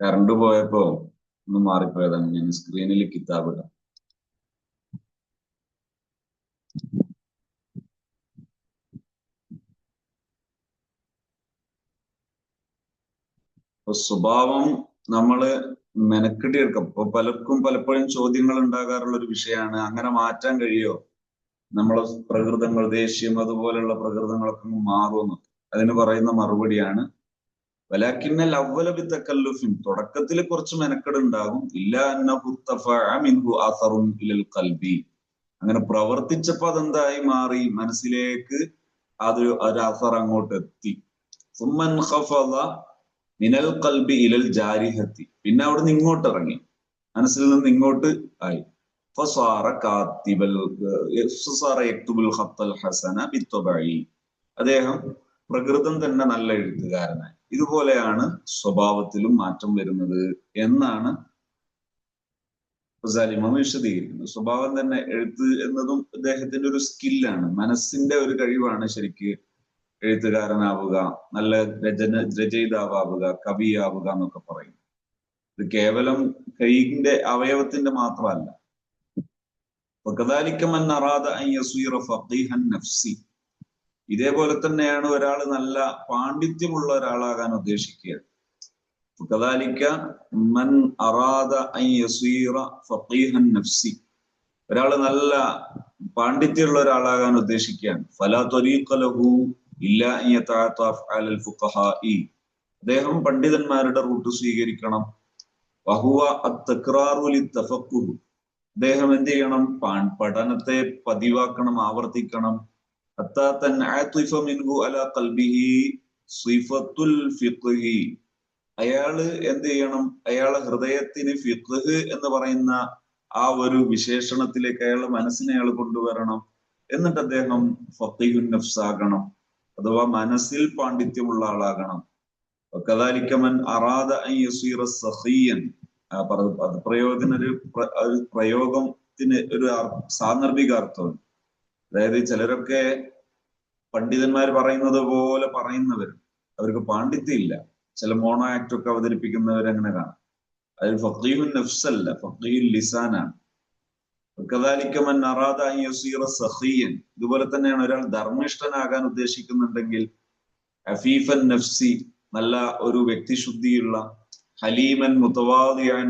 Current പോയപ്പോ ഒന്ന് മാറിപ്പോയതാണ്. ഞാൻ സ്ക്രീനിൽ കിതാബ് ഇടാം. സ്വഭാവം നമ്മൾ മെനക്കെട്ടി എടുക്കും. ഇപ്പൊ പലർക്കും പലപ്പോഴും ചോദ്യങ്ങൾ ഉണ്ടാകാറുള്ള ഒരു വിഷയമാണ്. അങ്ങനെ മാറ്റാൻ കഴിയോ? നമ്മളെ പ്രകൃതങ്ങൾ ദേഷ്യം അതുപോലെയുള്ള പ്രകൃതങ്ങളൊക്കെ മാറുമെന്നൊക്കെ മാറുമെന്ന്. അതിന് പറയുന്ന മറുപടിയാണ് വലാക്കിന്നൽ അവലബി തക്കല്ലുഫിൻ തുടക്കത്തിൽ കുറച്ച് മെനക്കെടുണ്ടാകും. ഇല്ല മിൻഹു അസറും ഇലൽ കൽബി അങ്ങനെ പ്രവർത്തിച്ചപ്പോ അതെന്തായി മാറി? മനസ്സിലേക്ക് അത് ഒരു അസർ അങ്ങോട്ട് എത്തി മിനൽ കൽബി ഇലൽ ജാരിഹത്തി. പിന്നെ അവിടുന്ന് ഇങ്ങോട്ട് ഇറങ്ങി മനസ്സിൽ നിന്ന് ഇങ്ങോട്ട് ആയി. ഹസന അദ്ദേഹം പ്രകൃതം തന്നെ നല്ല എഴുത്തുകാരനായി. ഇതുപോലെയാണ് സ്വഭാവത്തിലും മാറ്റം വരുന്നത് എന്നാണ് സലിമ വിശദീകരിക്കുന്നത്. സ്വഭാവം തന്നെ എഴുത്ത് എന്നതും അദ്ദേഹത്തിന്റെ ഒരു സ്കില്ലാണ് മനസ്സിന്റെ ഒരു കഴിവാണ് ശരിക്ക് എഴുത്തുകാരനാവുക നല്ല രചന രചയിതാവുക കവിയാവുക എന്നൊക്കെ പറയും. ഇത് കേവലം കൈയിന്റെ അവയവത്തിന്റെ മാത്രമല്ല. ഇതേപോലെ തന്നെയാണ് ഒരാൾ നല്ല പാണ്ഡിത്യമുള്ള ഒരാളാകാൻ ഉദ്ദേശിക്കുക. മൻ അറാദ നഫ്സി. ഒരാൾ നല്ല പാണ്ഡിത്യമുള്ള ഒരാളാകാൻ ഉദ്ദേശിക്കുകയാണ്. ഫലാ ഇല്ല അദ്ദേഹം പണ്ഡിതന്മാരുടെ റൂട്ട് സ്വീകരിക്കണം. വഹുവ അദ്ദേഹം എന്ത് ചെയ്യണം? പഠനത്തെ പതിവാക്കണം ആവർത്തിക്കണം. അയാൾ എന്ത് ചെയ്യണം? അയാളെ ഹൃദയത്തിന് ഫിഖ് എന്ന് പറയുന്ന ആ ഒരു വിശേഷണത്തിലേക്ക് അയാൾ മനസ്സിനെ അയാൾ കൊണ്ടുവരണം. എന്നിട്ട് അദ്ദേഹം ഫക്കീഹുൻ നഫ്സാകണം. അഥവാ മനസ്സിൽ പാണ്ഡിത്യമുള്ള ആളാകണം. കഥാലിക്കമൻ അറാദ സഖിയൻ. പ്രയോഗത്തിന് ഒരു പ്രയോഗത്തിന് ഒരു സാന്ദർഭിക അർത്ഥം അതായത് ചിലരൊക്കെ പണ്ഡിതന്മാർ പറയുന്നത് പോലെ പറയുന്നവർ അവർക്ക് പാണ്ഡിത്യമില്ല. ചില മോണോ ആക്ട് ഒക്കെ അവതരിപ്പിക്കുന്നവർ അങ്ങനെ കാണാം. അതിൽ ഫക്കീഹുൻ നഫ്സല്ല ഫക്കീഹുൽ ലിസാനാണ്. സഖിയൻ. ഇതുപോലെ തന്നെയാണ് ഒരാൾ ധർമ്മിഷ്ഠനാകാൻ ഉദ്ദേശിക്കുന്നുണ്ടെങ്കിൽ അഫീഫൻ നഫ്സി നല്ല ഒരു വ്യക്തിശുദ്ധിയുള്ള ഹലീമൻ മുത്തവാദിയാൻ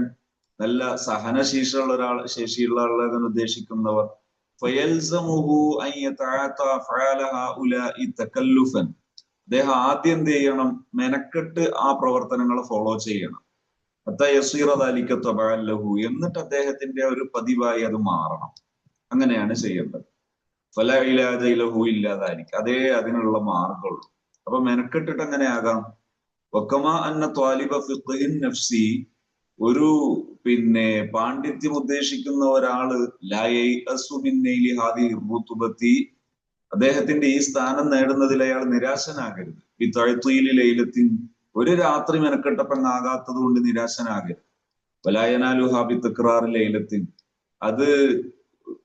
നല്ല സഹനശേഷിയുള്ള ഒരാൾ ശേഷിയുള്ള ആളാകാൻ ഉദ്ദേശിക്കുന്നവർ അദ്ദേഹം ആദ്യം എന്ത് ചെയ്യണം? മെനക്കെട്ട് ആ പ്രവർത്തനങ്ങളെ ഫോളോ ചെയ്യണം. ലഹു എന്നിട്ട് അദ്ദേഹത്തിന്റെ ഒരു പതിവായി അത് മാറണം. അങ്ങനെയാണ് ചെയ്യേണ്ടത്. ഫല ഇല്ലാതെ ലഹു ഇല്ലാതായിരിക്കും അതേ അതിനുള്ള മാർഗമുള്ളൂ. അപ്പൊ മെനക്കെട്ടിട്ട് എങ്ങനെയാകാം ഒക്കമാ അന്ന ത്വാലിബ ഫിഖിൻ നഫ്സി. ഒരു പിന്നെ പാണ്ഡിത്യം ഉദ്ദേശിക്കുന്ന ഒരാൾ അദ്ദേഹത്തിന്റെ ഈ സ്ഥാനം നേടുന്നതിൽ അയാൾ നിരാശനാകരുത്. ഈ തഴുത്തുയിൽ ലൈലത്തിൻ ഒരു രാത്രി മെനക്കെട്ടപ്പങ്ങാകാത്തത് കൊണ്ട് നിരാശനാകരുത്. വലായനാലുഹാബി തക്രാർ ലൈലത്തിൻ അത്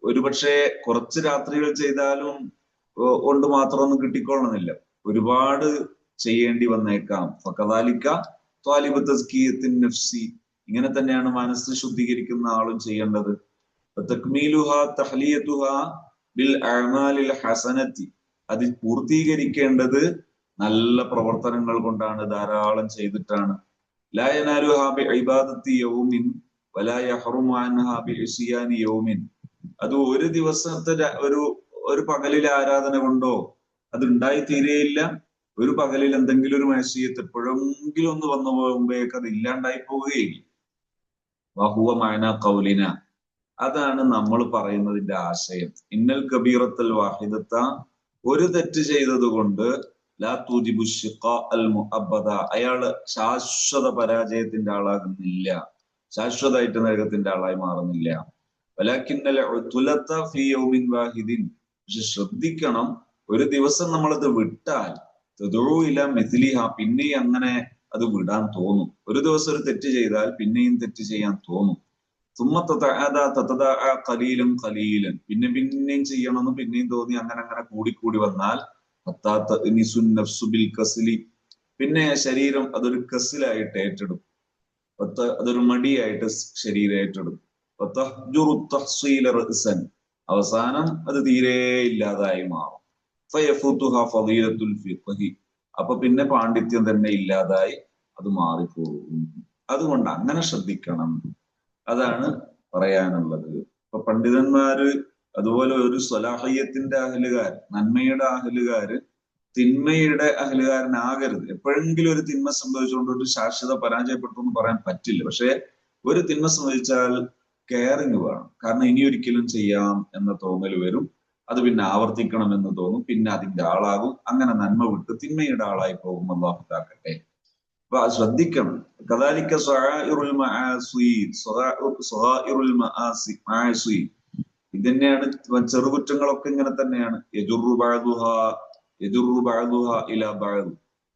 ഒരുപക്ഷെ കുറച്ച് രാത്രികൾ ചെയ്താലും കൊണ്ട് മാത്രമൊന്നും കിട്ടിക്കൊള്ളണമെന്നില്ല ഒരുപാട് ചെയ്യേണ്ടി വന്നേക്കാം. ഫക്കതാലിക്ക ത്വാലിബ് തസ്കീയത്തിൻ നഫ്സി. ഇങ്ങനെ തന്നെയാണ് മനസ്സ് ശുദ്ധീകരിക്കുന്ന ആളും ചെയ്യേണ്ടത്. ബിൽ ഹസനത്തി. അത് പൂർത്തീകരിക്കേണ്ടത് നല്ല പ്രവർത്തനങ്ങൾ കൊണ്ടാണ് ധാരാളം ചെയ്തിട്ടാണ്. അത് ഒരു ദിവസത്തെ ഒരു ഒരു പകലിലെ ആരാധന കൊണ്ടോ അത് ഉണ്ടായി തീരെയില്ല ഒരു പകലിൽ എന്തെങ്കിലും ഒരു മനുഷ്യത്ത് എപ്പോഴെങ്കിലും ഒന്ന് വന്നു പോകുമ്പോഴേക്ക് അത് ഇല്ലാണ്ടായി പോവുകയില്ല. വഹുവ മഴന കൗലിന അതാണ് നമ്മൾ പറയുന്നതിന്റെ ആശയം. ഇന്നൽ കബീറത്തൽ വാഹിദത്ത ഒരു തെറ്റ് ചെയ്തത് കൊണ്ട് ലാ അയാൾ ശാശ്വത പരാജയത്തിന്റെ ആളാകുന്നില്ല. ശാശ്വതമായിട്ട് നരകത്തിന്റെ ആളായി മാറുന്നില്ല. വാഹിദിൻ. പക്ഷെ ശ്രദ്ധിക്കണം ഒരു ദിവസം നമ്മളത് വിട്ടാൽ തെതുഴുയില്ല മിഥിലിഹ പിന്നെ അങ്ങനെ അത് വിടാൻ തോന്നും. ഒരു ദിവസം ഒരു തെറ്റ് ചെയ്താൽ പിന്നെയും തെറ്റ് ചെയ്യാൻ തോന്നും. കലീലും കലീലൻ പിന്നെ പിന്നെയും ചെയ്യണമെന്ന് പിന്നെയും തോന്നി അങ്ങനെ അങ്ങനെ കൂടിക്കൂടി വന്നാൽ കസിലി പിന്നെ ശരീരം അതൊരു കസിലായിട്ട് ഏറ്റെടുക്കും അതൊരു മടിയായിട്ട് ശരീരം ഏറ്റെടുക്കും അവസാനം അത് തീരെ ഇല്ലാതായി മാറും. അപ്പൊ പിന്നെ പാണ്ഡിത്യം തന്നെ ഇല്ലാതായി അത് മാറിപ്പോകും. അതുകൊണ്ട് അങ്ങനെ ശ്രദ്ധിക്കണം. അതാണ് പറയാനുള്ളത്. ഇപ്പൊ പണ്ഡിതന്മാര് അതുപോലെ ഒരു സ്വലാഹയ്യത്തിന്റെ അഹലുകാർ നന്മയുടെ അഹലുകാര് തിന്മയുടെ അഹലുകാരനാകരുത്. എപ്പോഴെങ്കിലും ഒരു തിന്മ സംഭവിച്ചുകൊണ്ട് ഒരു ശാശ്വത പരാജയപ്പെട്ടു എന്ന് പറയാൻ പറ്റില്ല. പക്ഷെ ഒരു തിന്മ സംഭവിച്ചാൽ കെയറിങ് വേണം. കാരണം ഇനി ഒരിക്കലും ചെയ്യാം എന്ന തോന്നൽ വരും. അത് പിന്നെ ആവർത്തിക്കണമെന്ന് തോന്നും. പിന്നെ അതിന്റെ ആളാകും. അങ്ങനെ നന്മ വിട്ട് തിന്മയുടെ ആളായി പോകും അള്ളാഹുത്താക്കട്ടെ അപ്പൊ ശ്രദ്ധിക്കണം. കദാലിക്ക ഇത് തന്നെയാണ് ചെറുകുറ്റങ്ങളൊക്കെ ഇങ്ങനെ തന്നെയാണ്.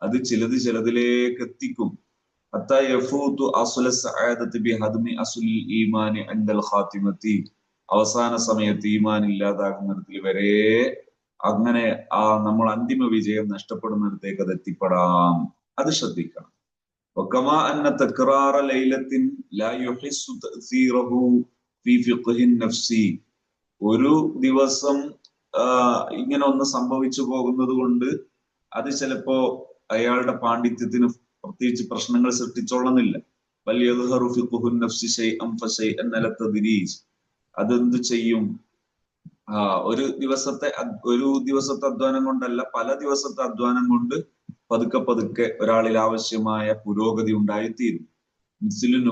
അത് ചിലത് ചിലതിലേക്ക് എത്തിക്കും. അവസാന സമയത്ത് ഈമാൻ ഇല്ലാതാകുന്നിടത്തിൽ വരെ അങ്ങനെ ആ നമ്മൾ അന്തിമ വിജയം നഷ്ടപ്പെടുന്നിടത്തേക്ക് അത് എത്തിപ്പെടാം അത് ശ്രദ്ധിക്കണം وكما أن تكرار ليلة لا يحس تأثيره في فقه النفسي ഒരു ദിവസം ഇങ്ങനെ ഒന്ന് സംഭവിച്ചു പോകുന്നത് കൊണ്ട് അത് ചിലപ്പോ അയാളുടെ പാണ്ഡിത്യത്തിന് പ്രത്യേകിച്ച് പ്രശ്നങ്ങൾ സൃഷ്ടിച്ചോളന്നില്ല അതെന്ത് ചെയ്യും? ഒരു ദിവസത്തെ ഒരു ദിവസത്തെ അധ്വാനം കൊണ്ടല്ല പല ദിവസത്തെ അധ്വാനം കൊണ്ട് പതുക്കെ പതുക്കെ ഒരാളിൽ ആവശ്യമായ പുരോഗതി ഉണ്ടായിത്തീരും. മിസിലു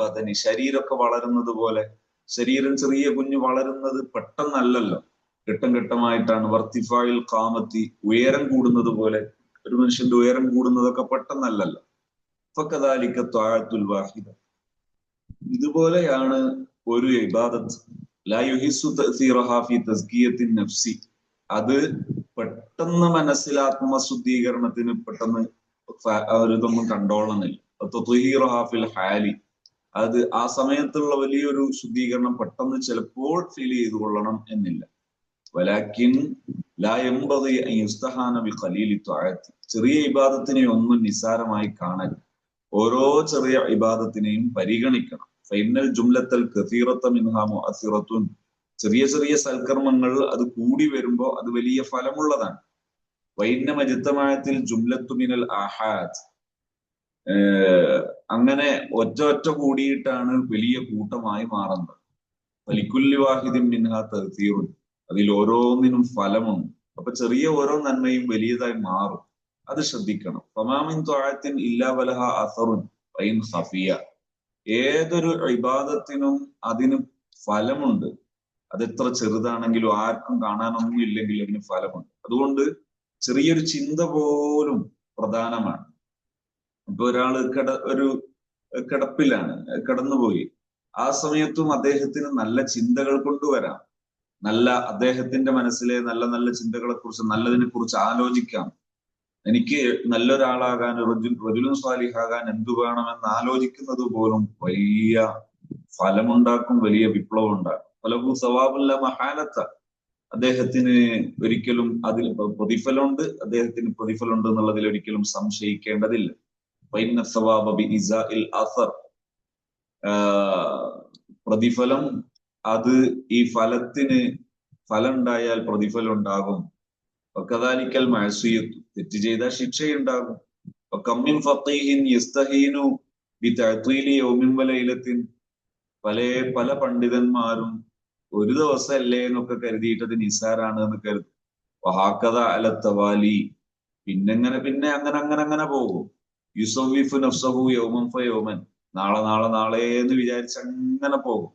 ബദനി ശരീരമൊക്കെ വളരുന്നത് പോലെ ശരീരം ചെറിയ കുഞ്ഞു വളരുന്നത് പെട്ടെന്നല്ലല്ലോ. ഘട്ടം ഘട്ടമായിട്ടാണ് വർത്തിഫായിൽ കാമത്തി ഉയരം കൂടുന്നത് പോലെ ഒരു മനുഷ്യന്റെ ഉയരം കൂടുന്നതൊക്കെ പെട്ടെന്നല്ലല്ലോ. ഇതുപോലെയാണ് ഒരു ഇബാദത്ത്. നഫ്സി. അത് പെട്ടെന്ന് മനസ്സിൽ ആത്മശുദ്ധീകരണത്തിന് പെട്ടെന്ന് അവരിതൊന്നും ഹാഫിൽ ഹാലി. അത് ആ സമയത്തുള്ള വലിയൊരു ശുദ്ധീകരണം പെട്ടെന്ന് ചിലപ്പോൾ ഫീൽ ചെയ്തു കൊള്ളണം എന്നില്ല. വലാക്കിൻ ചെറിയ ഇബാദത്തിനെ ഒന്നും നിസ്സാരമായി കാണരുത്. ഓരോ ചെറിയ ഇബാദത്തിനെയും പരിഗണിക്കണം. ഫൈനൽ ചെറിയ ചെറിയ സൽക്കർമ്മങ്ങൾ അത് കൂടി വരുമ്പോ അത് വലിയ ഫലമുള്ളതാണ്. വൈന്ന മജിത്തമായത്തിൽ ജുംലത്തുമിനൽ ആഹാദ്. അങ്ങനെ ഒറ്റ ഒറ്റ കൂടിയിട്ടാണ് വലിയ കൂട്ടമായി മാറുന്നത്. വലിക്കുല്ലി വാഹിദിൻ മിൻഹ തീറു അതിൽ ഓരോന്നിനും ഫലമുണ്ട് അപ്പൊ ചെറിയ ഓരോ നന്മയും വലിയതായി മാറും. അത് ശ്രദ്ധിക്കണം. ഫമാമിൻ ത്വാഴത്തിൻ ഇല്ലാ വലഹ അസറുൻ വൈൻ സഫിയ. ഏതൊരു ഇബാദത്തിനും അതിന് ഫലമുണ്ട്. അത് എത്ര ചെറുതാണെങ്കിലും ആർക്കും കാണാനൊന്നും ഇല്ലെങ്കിലും അതിന് ഫലമുണ്ട്. അതുകൊണ്ട് ചെറിയൊരു ചിന്ത പോലും പ്രധാനമാണ്. ഇപ്പൊ ഒരാൾ കിട ഒരു കിടപ്പിലാണ് കിടന്നുപോയി. ആ സമയത്തും അദ്ദേഹത്തിന് നല്ല ചിന്തകൾ കൊണ്ടുവരാം. നല്ല അദ്ദേഹത്തിന്റെ മനസ്സിലെ നല്ല നല്ല ചിന്തകളെ കുറിച്ച് നല്ലതിനെ കുറിച്ച് ആലോചിക്കാം. എനിക്ക് നല്ലൊരാളാകാൻ റജുലും സ്വാലിഹാകാൻ എന്തു വേണമെന്ന് ആലോചിക്കുന്നത് പോലും വലിയ ഫലമുണ്ടാക്കും വലിയ വിപ്ലവം ഉണ്ടാക്കും ഫലഭു സവാബുല്ല മഹാലത്ത. അദ്ദേഹത്തിന് ഒരിക്കലും അതിൽ പ്രതിഫലമുണ്ട്. അദ്ദേഹത്തിന് പ്രതിഫലമുണ്ട് എന്നുള്ളതിൽ ഒരിക്കലും സംശയിക്കേണ്ടതില്ല. പ്രതിഫലം അത് ഈ ഫലത്തിന് ഫലം ഉണ്ടായാൽ പ്രതിഫലം ഉണ്ടാകും കഥാലിക്കൽ മഴസുയത്തു തെറ്റ് ചെയ്താൽ ശിക്ഷയുണ്ടാകും. കമ്മിൻ ഫഖീഹിൻ യസ്തഹീനു ബി യൗമിൻ യോമിൻ വലയിലത്തിൻ പല പല പണ്ഡിതന്മാരും ഒരു ദിവസമല്ലേ എന്നൊക്കെ കരുതിയിട്ട് അത് നിസാരാണ് എന്ന് കരുതും. വഹാക്കഥ അലത്തവാലി പിന്നെങ്ങനെ പിന്നെ അങ്ങനെ അങ്ങനെ അങ്ങനെ പോകും. യുസവ്വിഫു നഫ്സഹു യൗമൻ ഫ യോമൻ. നാളെ നാളെ നാളെ എന്ന് വിചാരിച്ച് അങ്ങനെ പോകും.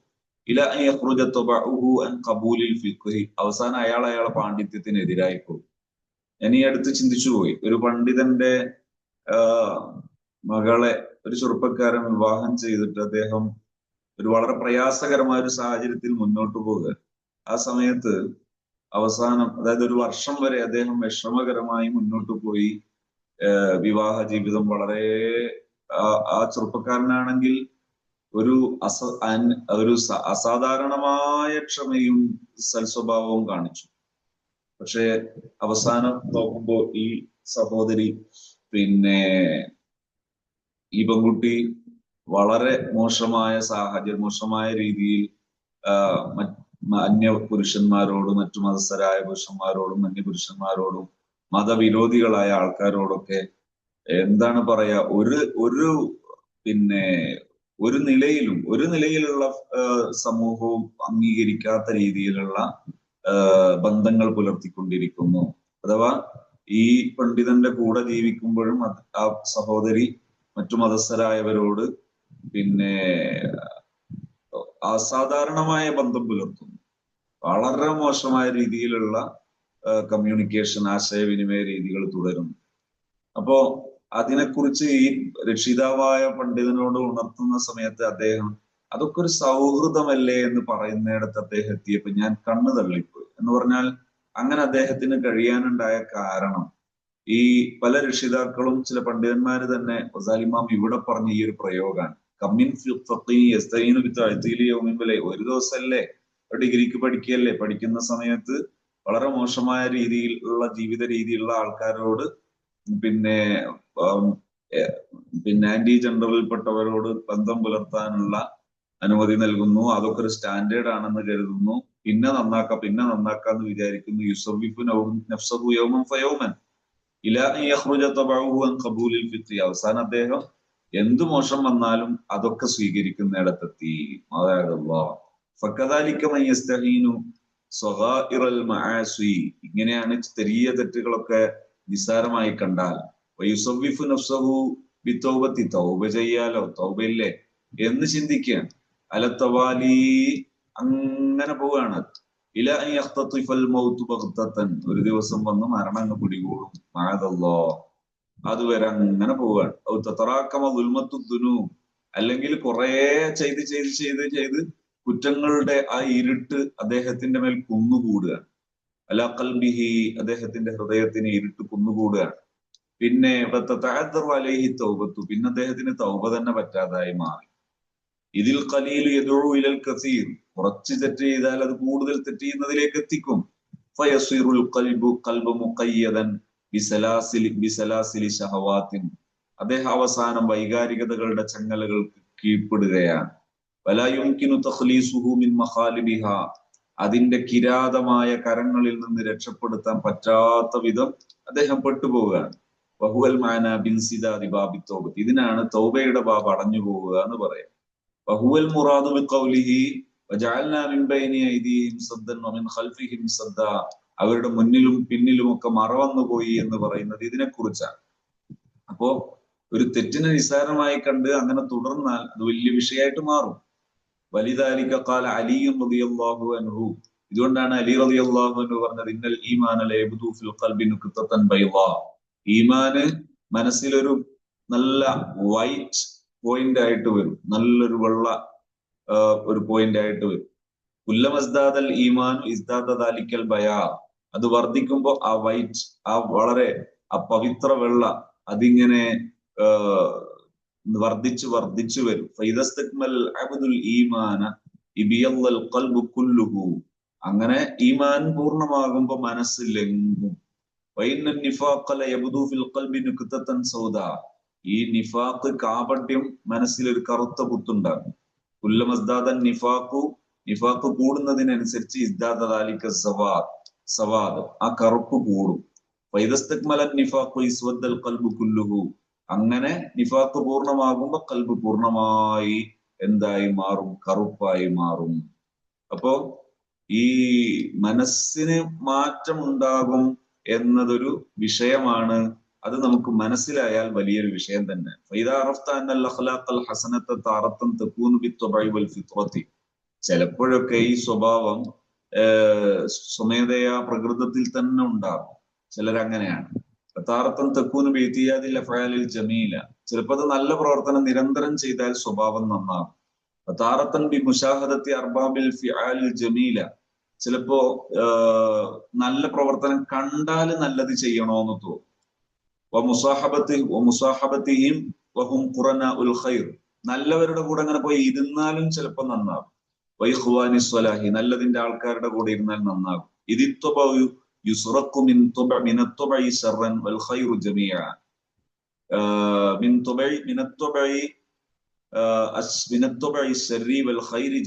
ഇല അൻ കബൂലിൽ ഫിഖ്ഹി. അവസാനം അയാൾ അയാളെ പാണ്ഡിത്യത്തിനെതിരായി പോകും. ഈ അടുത്ത് ചിന്തിച്ചു പോയി. ഒരു പണ്ഡിതന്റെ മകളെ ഒരു ചെറുപ്പക്കാരൻ വിവാഹം ചെയ്തിട്ട് അദ്ദേഹം ഒരു വളരെ പ്രയാസകരമായ ഒരു സാഹചര്യത്തിൽ മുന്നോട്ട് പോകുക ആ സമയത്ത് അവസാനം അതായത് ഒരു വർഷം വരെ അദ്ദേഹം വിഷമകരമായി മുന്നോട്ട് പോയി. വിവാഹ ജീവിതം വളരെ ആ ചെറുപ്പക്കാരനാണെങ്കിൽ ഒരു അസ ഒരു അസാധാരണമായ ക്ഷമയും സൽസ്വഭാവവും കാണിച്ചു. പക്ഷെ അവസാനം നോക്കുമ്പോൾ ഈ സഹോദരി പിന്നെ ഈ പെൺകുട്ടി വളരെ മോശമായ സാഹചര്യം മോശമായ രീതിയിൽ അന്യ പുരുഷന്മാരോടും മറ്റു മതസ്ഥരായ പുരുഷന്മാരോടും അന്യ പുരുഷന്മാരോടും മതവിരോധികളായ ആൾക്കാരോടൊക്കെ എന്താണ് പറയാ ഒരു ഒരു പിന്നെ ഒരു നിലയിലും ഒരു നിലയിലുള്ള സമൂഹവും അംഗീകരിക്കാത്ത രീതിയിലുള്ള ബന്ധങ്ങൾ പുലർത്തിക്കൊണ്ടിരിക്കുന്നു. അഥവാ ഈ പണ്ഡിതന്റെ കൂടെ ജീവിക്കുമ്പോഴും ആ സഹോദരി മറ്റു മതസ്ഥരായവരോട് പിന്നെ അസാധാരണമായ ബന്ധം പുലർത്തുന്നു. വളരെ മോശമായ രീതിയിലുള്ള കമ്മ്യൂണിക്കേഷൻ ആശയവിനിമയ രീതികൾ തുടരുന്നു. അപ്പോ അതിനെക്കുറിച്ച് ഈ രക്ഷിതാവായ പണ്ഡിതനോട് ഉണർത്തുന്ന സമയത്ത് അദ്ദേഹം അതൊക്കെ ഒരു സൗഹൃദമല്ലേ എന്ന് പറയുന്നിടത്ത് അദ്ദേഹം എത്തിയപ്പോ ഞാൻ കണ്ണു തള്ളിപ്പോയി. എന്ന് പറഞ്ഞാൽ അങ്ങനെ അദ്ദേഹത്തിന് കഴിയാനുണ്ടായ കാരണം ഈ പല രക്ഷിതാക്കളും ചില പണ്ഡിതന്മാര് തന്നെ ഒസാലിമാം ഇവിടെ പറഞ്ഞ ഈ ഒരു പ്രയോഗമാണ്. കമ്മിൻ ഒരു ദിവസമല്ലേ ഡിഗ്രിക്ക് പഠിക്കുകയല്ലേ പഠിക്കുന്ന സമയത്ത് വളരെ മോശമായ രീതിയിലുള്ള ജീവിത രീതിയിലുള്ള ആൾക്കാരോട് പിന്നെ പിന്നെ ആന്റി ജനറലിൽപ്പെട്ടവരോട് ബന്ധം പുലർത്താനുള്ള അനുമതി നൽകുന്നു. അതൊക്കെ ഒരു സ്റ്റാൻഡേർഡ് ആണെന്ന് കരുതുന്നു. പിന്നെ നന്നാക്കാം പിന്നെ നന്നാക്കാന്ന് വിചാരിക്കുന്നു. യുസഫിഫു ഫിത്രി. അവസാനം അദ്ദേഹം എന്ത് മോശം വന്നാലും അതൊക്കെ സ്വീകരിക്കുന്നിടത്തെത്തി. ഇങ്ങനെയാണ് ചെറിയ തെറ്റുകളൊക്കെ നിസ്സാരമായി കണ്ടാൽ. വയുസവിഫു നഫ്സഹു തൗബ ചെയ്യാലോ? തൗബയില്ലേ? എന്ന് ചിന്തിക്കുകയാണ്. അലത്തവാലി അങ്ങനെ പോവുകയാണ്. ഇല ഒരു ദിവസം വന്ന് മരണം അങ്ങ് പിടികൂടും. മാതല്ലോ അതുവരെ അങ്ങനെ പോവുകയാണ്. തത്തറാക്കമ ദുൽമത്തു അല്ലെങ്കിൽ കുറെ ചെയ്ത് ചെയ്ത് ചെയ്ത് ചെയ്ത് കുറ്റങ്ങളുടെ ആ ഇരുട്ട് അദ്ദേഹത്തിന്റെ മേൽ കുന്നുകൂടുകയാണ്. അല കൽബിഹി അദ്ദേഹത്തിന്റെ ഹൃദയത്തിന് ഇരുട്ട് കുന്നുകൂടുകയാണ്. പിന്നെ അലൈഹി തൗബത്തു. പിന്നെ അദ്ദേഹത്തിന് തൗബ തന്നെ പറ്റാതായി മാറി. ഇതിൽ കലീലു എതൊഴു ഇലൽ കസീർ. കുറച്ച് തെറ്റ് ചെയ്താൽ അത് കൂടുതൽ തെറ്റ് ചെയ്യുന്നതിലേക്ക് എത്തിക്കും. ഫയസീറുൽ കൽബു കൽബ് മുഖയ്യതൻ ബിസലാസിലി ബിസലാസിലി ഷഹവാത്തിൻ. അദ്ദേഹം അവസാനം വൈകാരികതകളുടെ ചങ്ങലകൾക്ക് കീഴ്പ്പെടുകയാണ്. വലായുംകിനു തഖ്ലീസുഹു മിൻ മഖാലിബിഹ. അതിന്റെ കിരാതമായ കരങ്ങളിൽ നിന്ന് രക്ഷപ്പെടുത്താൻ പറ്റാത്ത വിധം അദ്ദേഹം പെട്ടുപോവുകയാണ്. ബഹുവൽ മാന ബിൻസിദ ദിബാബി ബാബി തോബത്ത് ഇതിനാണ് തൗബയുടെ ബാബ് അടഞ്ഞു പോവുക എന്ന് പറയാം. വഹുവൽ മുറാദു ബി ഖൗലിഹി വജഅൽനാ മിൻ ബൈനി ഐദിഹിം സദ്ദൻ വമിൻ ഖൽഫിഹിം സദ്ദ അവരുടെ മുന്നിലും പിന്നിലും ഒക്കെ മറവന്നു പോയി എന്ന് പറയുന്നത് ഇതിനെക്കുറിച്ചാണ്. അപ്പോ ഒരു തെറ്റിനെ നിസ്സാരമായി കണ്ട് അങ്ങനെ തുടർന്നാൽ അത് വലിയ വിഷയമായിട്ട് മാറും. വലിതാലിക്ക കാല അലിയും അൻഹു. ഇതുകൊണ്ടാണ് അലി റളിയല്ലാഹു എന്ന് പറഞ്ഞത് ഇന്നൽ ബൈളാ ഈമാന് മനസ്സിലൊരു നല്ല വൈറ്റ് പോയിന്റ് ആയിട്ട് വരും. നല്ലൊരു വെള്ള ഒരു പോയിന്റ് ആയിട്ട് വരും. കുല്ലമസ്ദാദൽ ഈമാൻ ദാലിക്കൽ ബയാ. അത് വർദ്ധിക്കുമ്പോൾ ആ വൈറ്റ് ആ വളരെ ആ പവിത്ര വെള്ള അതിങ്ങനെ വർദ്ധിച്ച് വർദ്ധിച്ചു വരും. ഈമാന അങ്ങനെ ഈമാൻ പൂർണമാകുമ്പോ മനസ്സ് ഈ നിഫാഖ് കാപട്യം മനസ്സിൽ ഒരു കറുത്ത കുത്തുണ്ടാകും കുല്ലമസ്ദാദൻ നിഫാഖു നിഫാഖ് കൂടുന്നതിനനുസരിച്ച് ഇസ്ദാദ ദാലിക സവാദ് സവാദ് ആ കറുപ്പ് കൂടും. വൈദസ്തക്മലൻ നിഫാഖു ഇസ്വദ്ദൽ കൽബ് കുല്ലുഹു. അങ്ങനെ നിഫാഖ് പൂർണമാകുമ്പോ കൽബ് പൂർണമായി എന്തായി മാറും? കറുപ്പായി മാറും. അപ്പോ ഈ മനസ്സിന് മാറ്റം ഉണ്ടാകും എന്നതൊരു വിഷയമാണ് അത് നമുക്ക് മനസ്സിലായാൽ വലിയൊരു വിഷയം തന്നെ. ചിലപ്പോഴൊക്കെ ഈ സ്വഭാവം സ്വമേധയാ പ്രകൃതത്തിൽ തന്നെ ഉണ്ടാകും. ചിലരങ്ങനെയാണ്. താറത്തം തെക്കൂന് ബീത്തിയാദിൽ അഫയാലിൽ ജമീല. ചിലപ്പോൾ അത് നല്ല പ്രവർത്തനം നിരന്തരം ചെയ്താൽ സ്വഭാവം നന്നാകും. താറത്തൻ ബി മുഷാഹദത്തി അർബാബിൽ ഫിയാലിൽ ജമീല. ചിലപ്പോ നല്ല പ്രവർത്തനം കണ്ടാൽ നല്ലത് ചെയ്യണോന്ന് തോന്നും. മുസാഹബത്തി മുസാഹബത്തിയും വഹും ഖൈർ. നല്ലവരുടെ കൂടെ അങ്ങനെ പോയി ഇരുന്നാലും ചിലപ്പോൾ നന്നാകും. വൈഹുവാനി സ്വലാഹി നല്ലതിന്റെ ആൾക്കാരുടെ കൂടെ ഇരുന്നാൽ നന്നാകും. ഇതിത്വ യുസുറക്കു മിൻ തുബ വൽ ഖൈറു മിൻ വൽ ഖൈരി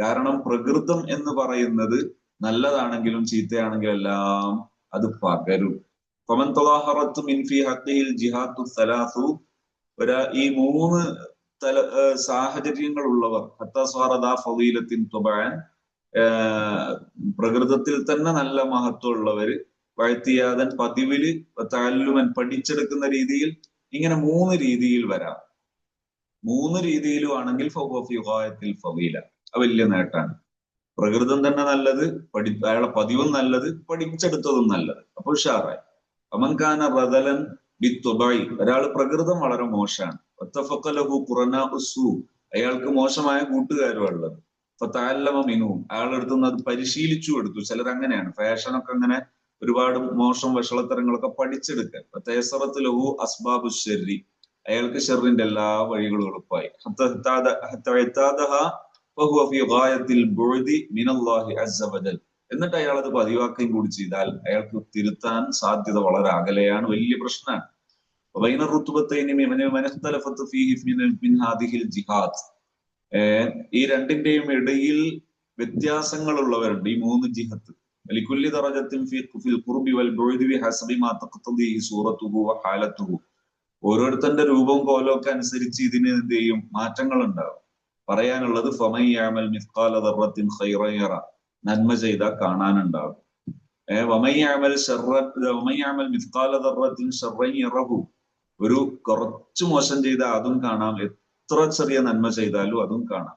കാരണം പ്രകൃതം എന്ന് പറയുന്നത് നല്ലതാണെങ്കിലും ചീത്തയാണെങ്കിലും എല്ലാം അത് പകരും. ഒരാ ഈ മൂന്ന് തല സാഹചര്യങ്ങൾ ഉള്ളവർ ഫവീലത്തിൻ തുബാൻ പ്രകൃതത്തിൽ തന്നെ നല്ല മഹത്വമുള്ളവര് വഴത്തിയാതൻ പതിവിൽ താലുമൻ പഠിച്ചെടുക്കുന്ന രീതിയിൽ ഇങ്ങനെ മൂന്ന് രീതിയിൽ വരാം. മൂന്ന് രീതിയിലും ആണെങ്കിൽ ഫൗഫിഹായത്തിൽ ഫവീല വലിയ നേട്ടാണ്. പ്രകൃതം തന്നെ നല്ലത് പഠി അയാളെ പതിവും നല്ലത് പഠിച്ചെടുത്തതും നല്ലത്. അപ്പൊ ഉഷാറായി. അമൻഖാന റദലൻ ബിത്തുബൈ. ഒരാൾ പ്രകൃതം വളരെ മോശമാണ്. ഒത്തഫക്കലഹു ഖുറന ഉസു അയാൾക്ക് മോശമായ കൂട്ടുകാരും ഉള്ളത് ഫത്താലമ മിനുവും അയാളെടുത്ത് അത് പരിശീലിച്ചു എടുത്തു. ചിലർ അങ്ങനെയാണ്. ഫാഷനൊക്കെ അങ്ങനെ ഒരുപാട് മോശം വഷളത്തരങ്ങളൊക്കെ പഠിച്ചെടുക്കാൻ. തേസറത്ത് ലഹു അസ്ബാബു ഷെറി അയാൾക്ക് ഷെറിന്റെ എല്ലാ വഴികളും എളുപ്പമായി എന്നിട്ട് അയാൾ അത് പതിവാക്കുകയും കൂടി ചെയ്താൽ അയാൾക്ക് തിരുത്താൻ സാധ്യത വളരെ അകലെയാണ്. വലിയ പ്രശ്നമാണ്. ജിഹാദ്. ഈ രണ്ടിന്റെയും ഇടയിൽ വ്യത്യാസങ്ങളുള്ളവരുണ്ട് ഈ മൂന്ന് ജിഹത്ത്. ഓരോരുത്തന്റെ രൂപവും കോലമൊക്കെ അനുസരിച്ച് ഇതിന് എന്ത് ചെയ്യും? മാറ്റങ്ങൾ ഉണ്ടാവും പറയാനുള്ളത് ഫമയ്യാമൽ മിസ്കാല ഖൈറയറ നന്മ ചെയ്താൽ കാണാനുണ്ടാകും. ഒരു കുറച്ച് മോശം ചെയ്ത അതും കാണാം. എത്ര ചെറിയ നന്മ ചെയ്താലും അതും കാണാം.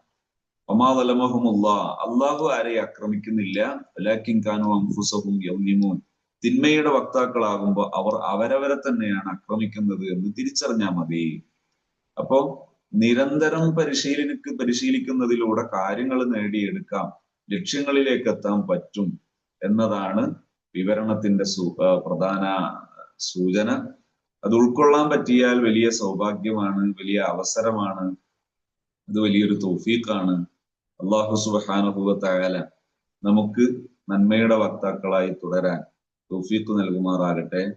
ഒമാവലമഹുമുള്ള അള്ളാഹു ആരെ ആക്രമിക്കുന്നില്ല. തിന്മയുടെ വക്താക്കളാകുമ്പോൾ അവർ അവരവരെ തന്നെയാണ് ആക്രമിക്കുന്നത് എന്ന് തിരിച്ചറിഞ്ഞാൽ മതി. അപ്പോ നിരന്തരം പരിശീലനക്ക് പരിശീലിക്കുന്നതിലൂടെ കാര്യങ്ങൾ നേടിയെടുക്കാം. ലക്ഷ്യങ്ങളിലേക്ക് എത്താൻ പറ്റും എന്നതാണ് വിവരണത്തിന്റെ പ്രധാന സൂചന. അത് ഉൾക്കൊള്ളാൻ പറ്റിയാൽ വലിയ സൗഭാഗ്യമാണ് വലിയ അവസരമാണ്. അത് വലിയൊരു തൗഫീഖാണ്. അള്ളാഹു സുബാനുഭവത്തായാല നമുക്ക് നന്മയുടെ വക്താക്കളായി തുടരാൻ തൗഫീഖ് നൽകുമാറാകട്ടെ.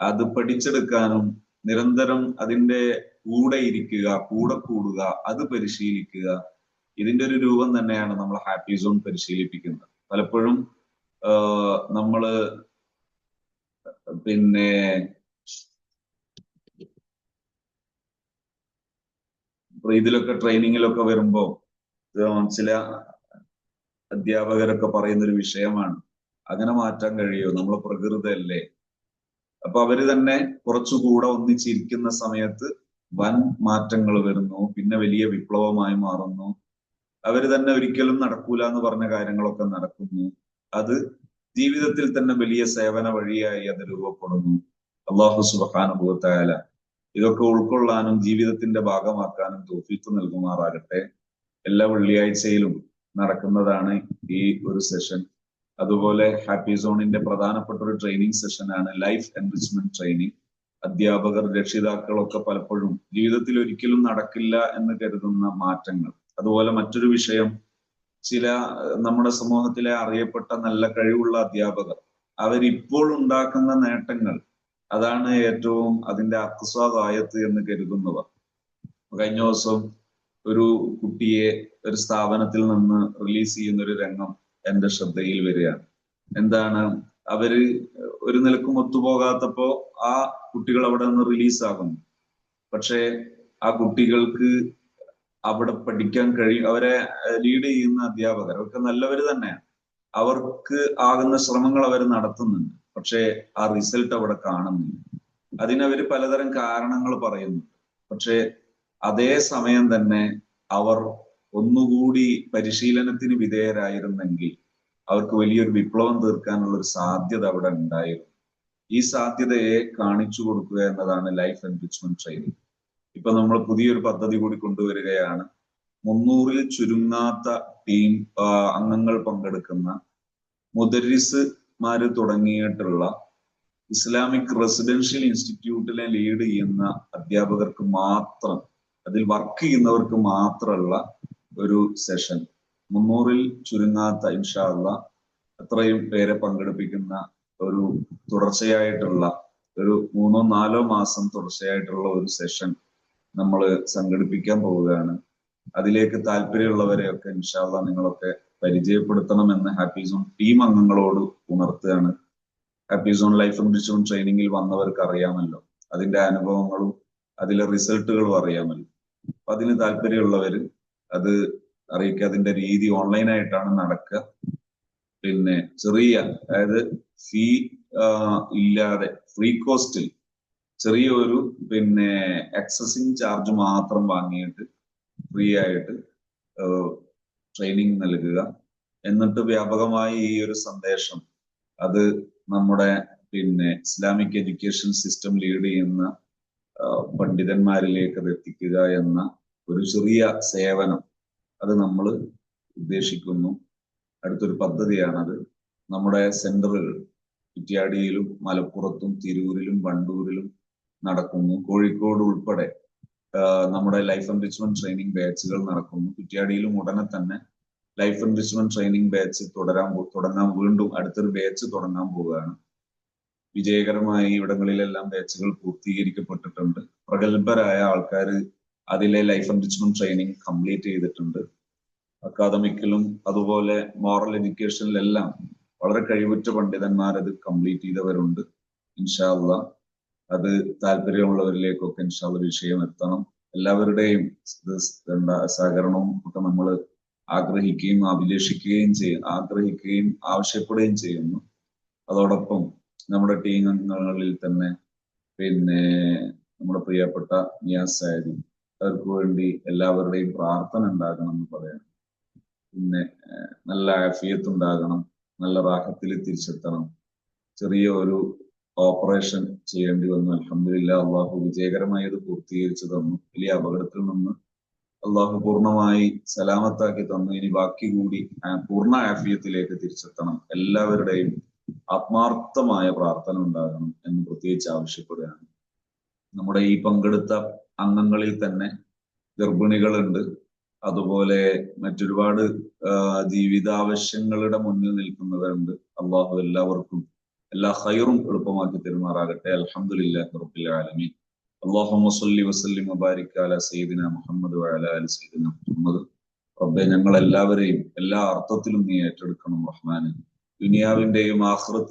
അത് പഠിച്ചെടുക്കാനും നിരന്തരം അതിന്റെ കൂടെ ഇരിക്കുക കൂടെ കൂടുക അത് പരിശീലിക്കുക ഇതിന്റെ ഒരു രൂപം തന്നെയാണ് നമ്മൾ ഹാപ്പി സോൺ പരിശീലിപ്പിക്കുന്നത്. പലപ്പോഴും നമ്മൾ പിന്നെ ഇതിലൊക്കെ ട്രെയിനിങ്ങിലൊക്കെ വരുമ്പോ ചില അധ്യാപകരൊക്കെ പറയുന്ന ഒരു വിഷയമാണ് അങ്ങനെ മാറ്റാൻ കഴിയുമോ നമ്മൾ പ്രകൃതല്ലേ അപ്പൊ അവർ തന്നെ കുറച്ചുകൂടെ ഒന്നിച്ചിരിക്കുന്ന സമയത്ത് വൻ മാറ്റങ്ങൾ വരുന്നു പിന്നെ വലിയ വിപ്ലവമായി മാറുന്നു. അവർ തന്നെ ഒരിക്കലും നടക്കൂല എന്ന് പറഞ്ഞ കാര്യങ്ങളൊക്കെ നടക്കുന്നു. അത് ജീവിതത്തിൽ തന്നെ വലിയ സേവന വഴിയായി അത് രൂപപ്പെടുന്നു. അള്ളാഹു സുബാനുഭവത്തായാല ഇതൊക്കെ ഉൾക്കൊള്ളാനും ജീവിതത്തിന്റെ ഭാഗമാക്കാനും തോഫീക്ക് നൽകുമാറാകട്ടെ. എല്ലാ വെള്ളിയാഴ്ചയിലും നടക്കുന്നതാണ് ഈ ഒരു സെഷൻ അതുപോലെ ഹാപ്പി സോണിന്റെ പ്രധാനപ്പെട്ട ഒരു ട്രെയിനിങ് സെഷനാണ് ലൈഫ് എൻറിച്ച്മെന്റ് ട്രെയിനിങ് അധ്യാപകർ രക്ഷിതാക്കളൊക്കെ പലപ്പോഴും ജീവിതത്തിൽ ഒരിക്കലും നടക്കില്ല എന്ന് കരുതുന്ന മാറ്റങ്ങൾ. അതുപോലെ മറ്റൊരു വിഷയം ചില നമ്മുടെ സമൂഹത്തിലെ അറിയപ്പെട്ട നല്ല കഴിവുള്ള അധ്യാപകർ അവരിപ്പോൾ ഉണ്ടാക്കുന്ന നേട്ടങ്ങൾ അതാണ് ഏറ്റവും അതിന്റെ അക്സ്വാദായത്ത് എന്ന് കരുതുന്നവർ. കഴിഞ്ഞ ദിവസം ഒരു കുട്ടിയെ ഒരു സ്ഥാപനത്തിൽ നിന്ന് റിലീസ് ചെയ്യുന്ന ഒരു രംഗം എന്റെ ശ്രദ്ധയിൽ വരികയാണ്. എന്താണ് അവർ ഒരു നിലക്കും ഒത്തുപോകാത്തപ്പോ ആ കുട്ടികൾ അവിടെ നിന്ന് റിലീസാകുന്നു. പക്ഷേ ആ കുട്ടികൾക്ക് അവിടെ പഠിക്കാൻ കഴിയും അവരെ ലീഡ് ചെയ്യുന്ന അധ്യാപകർ അവർക്ക് നല്ലവര് തന്നെയാണ്. അവർക്ക് ആകുന്ന ശ്രമങ്ങൾ അവർ നടത്തുന്നുണ്ട്. പക്ഷേ ആ റിസൾട്ട് അവിടെ കാണുന്നില്ല. അതിനവർ പലതരം കാരണങ്ങൾ പറയുന്നുണ്ട്. പക്ഷേ അതേ സമയം തന്നെ അവർ ഒന്നുകൂടി പരിശീലനത്തിന് വിധേയരായിരുന്നെങ്കിൽ അവർക്ക് വലിയൊരു വിപ്ലവം തീർക്കാനുള്ള ഒരു സാധ്യത അവിടെ ഉണ്ടായിരുന്നു. ഈ സാധ്യതയെ കാണിച്ചു കൊടുക്കുക എന്നതാണ് ലൈഫ് എൻറിച്ച്മെന്റ് ട്രെയിനിങ്. ഇപ്പൊ നമ്മൾ പുതിയൊരു പദ്ധതി കൂടി കൊണ്ടുവരികയാണ്. മുന്നൂറിൽ ചുരുങ്ങാത്ത ടീം അംഗങ്ങൾ പങ്കെടുക്കുന്ന മുദരിസ്മാര് തുടങ്ങിയിട്ടുള്ള ഇസ്ലാമിക് റെസിഡൻഷ്യൽ ഇൻസ്റ്റിറ്റ്യൂട്ടിനെ ലീഡ് ചെയ്യുന്ന അധ്യാപകർക്ക് മാത്രം അതിൽ വർക്ക് ചെയ്യുന്നവർക്ക് മാത്രമുള്ള ഒരു സെഷൻ മുന്നൂറിൽ ചുരുങ്ങാത്ത ഇൻഷാള്ള അത്രയും പേരെ പങ്കെടുപ്പിക്കുന്ന ഒരു തുടർച്ചയായിട്ടുള്ള ഒരു മൂന്നോ നാലോ മാസം തുടർച്ചയായിട്ടുള്ള ഒരു സെഷൻ നമ്മൾ സംഘടിപ്പിക്കാൻ പോവുകയാണ്. അതിലേക്ക് താല്പര്യമുള്ളവരെയൊക്കെ ഇൻഷാല്ല നിങ്ങളൊക്കെ പരിചയപ്പെടുത്തണമെന്ന് ഹാപ്പി സോൺ ടീം അംഗങ്ങളോട് ഉണർത്തുകയാണ്. ഹാപ്പി സോൺ ലൈഫ് എൻറിച്ചോൺ ട്രെയിനിങ്ങിൽ വന്നവർക്ക് അറിയാമല്ലോ. അതിന്റെ അനുഭവങ്ങളും അതിലെ റിസൾട്ടുകളും അറിയാമല്ലോ. അപ്പൊ അതിന് താല്പര്യമുള്ളവര് അത് അറിയിക്കുക. അതിന്റെ രീതി ഓൺലൈനായിട്ടാണ് നടക്കുക. പിന്നെ ചെറിയ അതായത് ഫീ ഇല്ലാതെ ഫ്രീ കോസ്റ്റിൽ ചെറിയൊരു പിന്നെ എക്സസിങ് ചാർജ് മാത്രം വാങ്ങിയിട്ട് ഫ്രീ ആയിട്ട് ട്രെയിനിങ് നൽകുക. എന്നിട്ട് വ്യാപകമായി ഈ ഒരു സന്ദേശം അത് നമ്മുടെ പിന്നെ ഇസ്ലാമിക് എഡ്യൂക്കേഷൻ സിസ്റ്റം ലീഡ് ചെയ്യുന്ന പണ്ഡിതന്മാരിലേക്ക് അത് എത്തിക്കുക എന്ന ഒരു ചെറിയ സേവനം അത് നമ്മൾ ഉദ്ദേശിക്കുന്നു. അടുത്തൊരു പദ്ധതിയാണത്. നമ്മുടെ സെന്ററുകൾ കുറ്റ്യാടിയിലും മലപ്പുറത്തും തിരൂരിലും വണ്ടൂരിലും നടക്കുന്നു. കോഴിക്കോട് ഉൾപ്പെടെ നമ്മുടെ ലൈഫ് എൻറിച്ച്മെന്റ് ട്രെയിനിങ് ബാച്ചുകൾ നടക്കുന്നു. കുറ്റ്യാടിയിലും ഉടനെ തന്നെ ലൈഫ് എൻറിച്ച്മെന്റ് ട്രെയിനിങ് ബാച്ച് തുടരാൻ തുടങ്ങാൻ വീണ്ടും അടുത്തൊരു ബാച്ച് തുടങ്ങാൻ പോവുകയാണ്. വിജയകരമായി ഇവിടങ്ങളിലെല്ലാം ബാച്ചുകൾ പൂർത്തീകരിക്കപ്പെട്ടിട്ടുണ്ട്. പ്രഗത്ഭരായ ആൾക്കാർ അതിലെ ലൈഫ് എൻറിച്ച്മെന്റ് ട്രെയിനിങ് കംപ്ലീറ്റ് ചെയ്തിട്ടുണ്ട്. അക്കാദമിക്കിലും അതുപോലെ മോറൽ എഡ്യൂക്കേഷനിലെല്ലാം വളരെ കഴിവുറ്റ പണ്ഡിതന്മാർ അത് കംപ്ലീറ്റ് ചെയ്തവരുണ്ട് ഇൻഷാല്ല അത് താല്പര്യമുള്ളവരിലേക്കൊക്കെ ഇൻഷാള്ള വിഷയം എത്തണം. എല്ലാവരുടെയും എന്താ സഹകരണവും ഒക്കെ നമ്മൾ ആഗ്രഹിക്കുകയും അഭിലേഷിക്കുകയും ചെയ്യും ആഗ്രഹിക്കുകയും ആവശ്യപ്പെടുകയും ചെയ്യുന്നു. അതോടൊപ്പം നമ്മുടെ ടീം അംഗങ്ങളിൽ തന്നെ പിന്നെ നമ്മുടെ പ്രിയപ്പെട്ട നിയാസ് സാരി അവർക്ക് വേണ്ടി എല്ലാവരുടെയും പ്രാർത്ഥന ഉണ്ടാകണം എന്ന് പറയാം. പിന്നെ നല്ല ആഫിയത്ത് ഉണ്ടാകണം നല്ല റാഹത്തിൽ തിരിച്ചെത്തണം. ചെറിയ ഒരു ഓപ്പറേഷൻ ചെയ്യേണ്ടി വന്നു. അലഹമില്ല അള്ളാഹു വിജയകരമായി അത് പൂർത്തീകരിച്ചു തന്നു. വലിയ അപകടത്തിൽ നിന്ന് അള്ളാഹു പൂർണമായി സലാമത്താക്കി തന്നു. ഇനി ബാക്കി കൂടി പൂർണ ആഫിയത്തിലേക്ക് തിരിച്ചെത്തണം. എല്ലാവരുടെയും ആത്മാർത്ഥമായ പ്രാർത്ഥന ഉണ്ടാകണം എന്ന് പ്രത്യേകിച്ച് ആവശ്യപ്പെടുകയാണ്. നമ്മുടെ ഈ പങ്കെടുത്ത അംഗങ്ങളിൽ തന്നെ ഗർഭിണികളുണ്ട്. അതുപോലെ മറ്റൊരുപാട് ജീവിതാവശ്യങ്ങളുടെ മുന്നിൽ നിൽക്കുന്നവരുണ്ട്. അള്ളാഹു എല്ലാവർക്കും എല്ലാ ഹൈറും എളുപ്പമാക്കി തെരുമാറാകട്ടെ. അലഹമുല്ലാ റബ്ബിൽ ആലമീൻ. സല്ലി വസല്ലിം സയ്യിദിന മുഹമ്മദ് മുഹമ്മദ്. റബ്ബെ ഞങ്ങൾ എല്ലാവരെയും എല്ലാ അർത്ഥത്തിലും നീ ഏറ്റെടുക്കണം റഹ്മാൻ ദുനിയാവിന്റെയും ആഹ്റത്തിന്റെയും